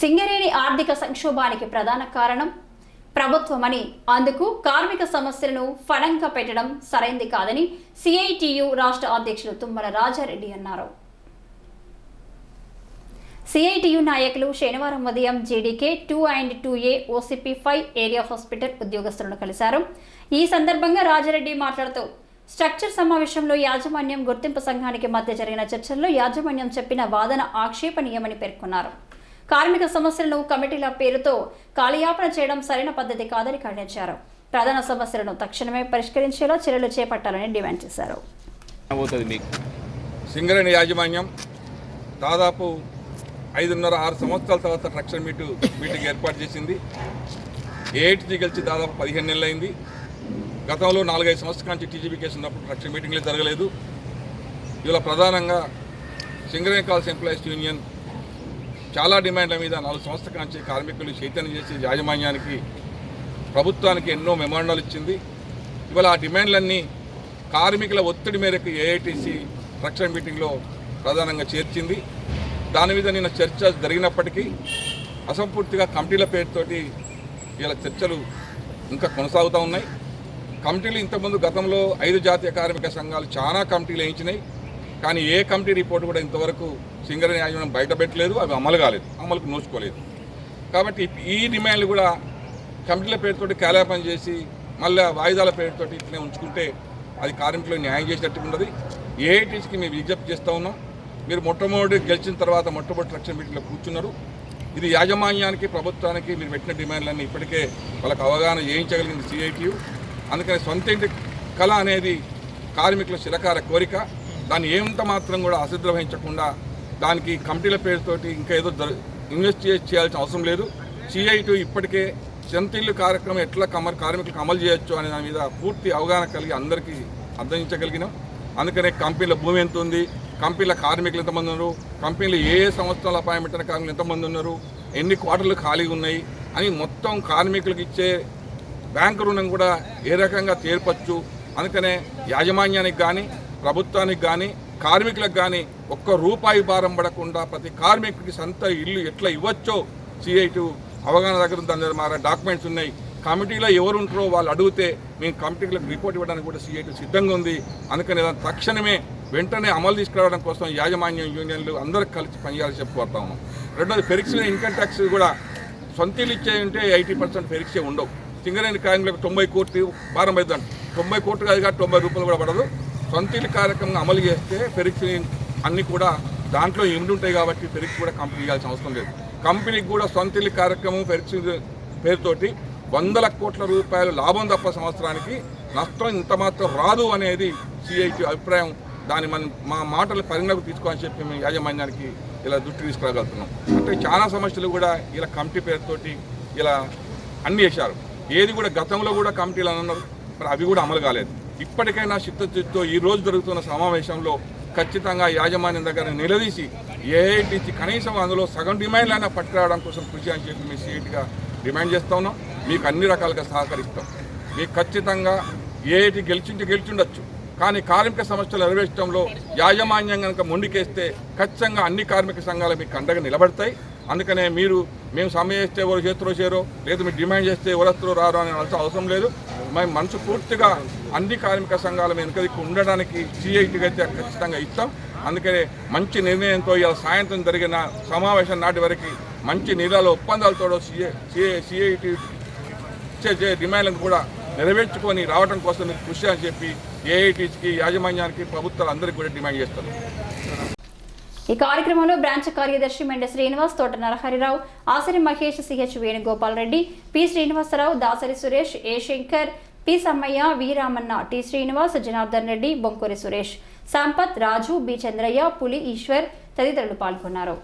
సింగరేణి ఆర్థిక సంక్షోభానికి ప్రధాన కారణం ప్రభుత్వమని. అందుకు కార్మిక సమస్యలను ఫలంగా పెట్టడం సరైంది కాదని సిఐటియు రాష్ట్ర అధ్యక్షులు తుమ్మల రాజారెడ్డి అన్నారు. సిఐటియు నాయకులు శనివారం ఉదయం JDK two and two A OCP five area hospital ఉద్యోగస్తులను కలిశారు. ఈ సందర్భంగా రాజారెడ్డి మాట్లాడుతూ స్ట్రక్చర్ సమావేశంలో యాజమాన్యం గుర్తింపు సంఘానికి మధ్య జరిగిన చర్చల్లో యాజమాన్యం చెప్పిన వాదన ఆక్షేపణీయమని పేర్కొన్నారు. కార్మిక సమస్యలను కమిటీల పేరుతో కాలయాపన చేయడం సరైన పద్ధతి కాదని ఖండించారు. ప్రధాన సమస్యలను తక్షణమే పరిష్కరించేలా చర్యలు చేపట్టాలని డిమాండ్ చేశారు. మీకు? సింగరేణి యాజమాన్యం దాదాపు ఐదున్నర ఆరు సంవత్సరాల తర్వాత ట్రక్షన్ మీటు మీటింగ్ ఏర్పాటు చేసింది. ఏఐటీజీ గెలిచి దాదాపు పదిహేను నెలలైంది. గతంలో నాలుగైదు సంవత్సరాల నుంచి టీజీబీ కేసు ఉన్నప్పుడు ట్రక్షన్ మీటింగ్లే జరగలేదు. ఇలా ప్రధానంగా సింగరేణి కాల్స్ ఎంప్లాయీస్ యూనియన్ చాలా డిమాండ్ల మీద నాలుగు సంవత్సరాల నుంచి కార్మికులు చైతన్యం చేసి యాజమాన్యానికి ప్రభుత్వానికి ఎన్నో మెమాండాలు ఇచ్చింది. ఇవాళ ఆ డిమాండ్లన్నీ కార్మికుల ఒత్తిడి మేరకు ఏఐటీసీ రక్షణ మీటింగ్లో ప్రధానంగా చేర్చింది. దాని మీద నిన్న చర్చ జరిగినప్పటికీ అసంపూర్తిగా కమిటీల పేరుతోటి ఇలా చర్చలు ఇంకా కొనసాగుతూ ఉన్నాయి. కమిటీలు ఇంతకుముందు గతంలో ఐదు జాతీయ కార్మిక సంఘాలు చాలా కమిటీలు వేయించినాయి. కానీ ఏ కమిటీ రిపోర్ట్ కూడా ఇంతవరకు సింగరేణి బయట బయటపెట్టలేదు అవి అమలు కాలేదు అమలుకు నోచుకోలేదు. కాబట్టి ఈ డిమాండ్లు కూడా కమిటీల పేరుతోటి కాలాపన చేసి మళ్ళీ వాయిదాల పేరుతోటి ఇట్లనే ఉంచుకుంటే అది కార్మికులు న్యాయం చేసినట్టు ఉన్నది. ఏఐటీసీకి మేము విజ్ఞప్తి చేస్తూ ఉన్నాం. మీరు మొట్టమొదటి గెలిచిన తర్వాత మొట్టమొదటి రక్షణ మీటింగ్లో కూర్చున్నారు. ఇది యాజమాన్యానికి ప్రభుత్వానికి మీరు పెట్టిన డిమాండ్లన్నీ ఇప్పటికే వాళ్ళకి అవగాహన చేయించగలిగింది సిఐటియు. అందుకని సొంత ఇంటి కళ అనేది కార్మికుల శిలకార కోరిక. దాన్ని ఏమంత మాత్రం కూడా అశ్రద్ధ వహించకుండా దానికి కమిటీల పేరుతోటి ఇంకా ఏదో ఇన్వెస్ట్ ఇన్వెస్టిగేట్ చేయాల్సిన అవసరం లేదు. సిఐటు ఇప్పటికే సొంతిల్లు కార్యక్రమం ఎట్లా కమర్ కార్మికులకు అమలు చేయొచ్చు అనే దాని మీద పూర్తి అవగాహన కలిగి అందరికీ అర్థించగలిగినాం అందుకనే కంపెనీల భూమి ఎంత ఉంది కంపెనీల కార్మికులు ఎంతమంది ఉన్నారు కంపెనీలు ఏ ఏ సంవత్సరాల అపాయింట్ పెట్టిన కార్మికులు ఎంతమంది ఉన్నారు ఎన్ని క్వార్టర్లు ఖాళీగా ఉన్నాయి అని మొత్తం కార్మికులకు ఇచ్చే బ్యాంకు రుణం కూడా ఏ రకంగా తీర్పచ్చు. అందుకనే యాజమాన్యానికి కానీ ప్రభుత్వానికి కానీ కార్మికులకు కానీ ఒక్క రూపాయి భారం పడకుండా ప్రతి కార్మికుడికి సొంత ఇల్లు ఎట్లా ఇవ్వచ్చో సిఐటి అవగాహన దగ్గర దాని దగ్గర మా డాక్యుమెంట్స్ ఉన్నాయి. కమిటీలో ఎవరు ఉంటారో వాళ్ళు అడిగితే మేము కమిటీలకు రిపోర్ట్ ఇవ్వడానికి కూడా సిఐటి సిద్ధంగా ఉంది. అందుకని దాని తక్షణమే వెంటనే అమలు తీసుకురావడం కోసం యాజమాన్యం యూనియన్లు అందరూ కలిసి పనిచేయాలని చెప్పుకోతా ఉన్నాం. రెండోది ఫెరిక్స్ ఇన్కమ్ ట్యాక్స్ కూడా సొంత ఇల్లు ఇచ్చే ఉంటే ఎయిటీ పర్సెంట్ ఫెరిక్సే ఉండవు. సింగరేణి కార్మికులకు తొంభై కోట్లు భారం అవుతుంది తొంభై కోట్లు కాదు కాబట్టి తొంభై రూపాయలు కూడా పడదు. సొంతీల కార్యక్రమం అమలు చేస్తే ఫెరిక్స్ అన్నీ కూడా దాంట్లో ఇమిడి ఉంటాయి కాబట్టి ఫెరిక్స్ కూడా కంపెనీ ఇవ్వాల్సిన అవసరం లేదు. కంపెనీకి కూడా సొంతీల కార్యక్రమం ఫెరిక్స్ పేరుతోటి వందల కోట్ల రూపాయలు లాభం తప్ప సంవత్సరానికి నష్టం ఇంత మాత్రం రాదు అనేది సిఐటి అభిప్రాయం. దాన్ని మనం మా మాటలు పరిగణకు తీసుకోవాలని చెప్పి మేము యాజమాన్యానికి ఇలా దృష్టి తీసుకురాగలుగుతున్నాం. అంటే చాలా సమస్యలు కూడా ఇలా కమిటీ పేరుతోటి ఇలా అన్ని చేశారు. ఏది కూడా గతంలో కూడా కమిటీలు అని అన్నారు మరి అవి కూడా అమలు కాలేదు. ఇప్పటికైనా చిత్తశుద్ధితో ఈ రోజు జరుగుతున్న సమావేశంలో ఖచ్చితంగా యాజమాన్యం దగ్గర నిలదీసి ఏఐటీసీ కనీసం అందులో సగం డిమాండ్లైనా పట్టుకురావడం కోసం కృషి అని చెప్పి మేము సీట్గా డిమాండ్ చేస్తా ఉన్నాం. మీకు అన్ని రకాలుగా సహకరిస్తాం. మీకు ఖచ్చితంగా ఏఐటీ గెలిచింటే గెలిచిండొచ్చు. కానీ కార్మిక సమస్యలు నెరవేర్చడంలో యాజమాన్యం కనుక ముందుకేస్తే ఖచ్చితంగా అన్ని కార్మిక సంఘాలు మీకు అండగా నిలబడతాయి. అందుకనే మీరు మేము సమయం చేస్తే ఎవరు చేతురో చేరో లేదు మీరు డిమాండ్ చేస్తే ఎవరు వస్తారో రారో అని అవసరం లేదు. మేము మనసు పూర్తిగా అన్ని కార్మిక సంఘాల వెనుకదిక్కు ఉండడానికి సిఐటికి అయితే ఖచ్చితంగా ఇస్తాం. అందుకనే మంచి నిర్ణయంతో ఇలా సాయంత్రం జరిగిన సమావేశం నాటి వరకు మంచి నిర్ణయాల ఒప్పందాలతో సిఏ సిఐ సిఐటి ఇచ్చే డిమాండ్లను కూడా నెరవేర్చుకొని రావడం కోసం మీరు కృషి అని చెప్పి ఏఐటీకి యాజమాన్యానికి ప్రభుత్వాలు అందరికీ కూడా డిమాండ్ చేస్తారు ఈ కార్యక్రమంలో బ్రాంచ్ కార్యదర్శి Menda Srinivas Thota Naraharirao Asari Mahesh CH Venugopal Reddy P Srinivasarao Dasari Suresh A Shankar P Sammaiah V Ramanna T Srinivas Janardhan Reddy Bonkuri Suresh Sampath Raju B Chandraiah Puli Eshwar తదితరులు పాల్గొన్నారు.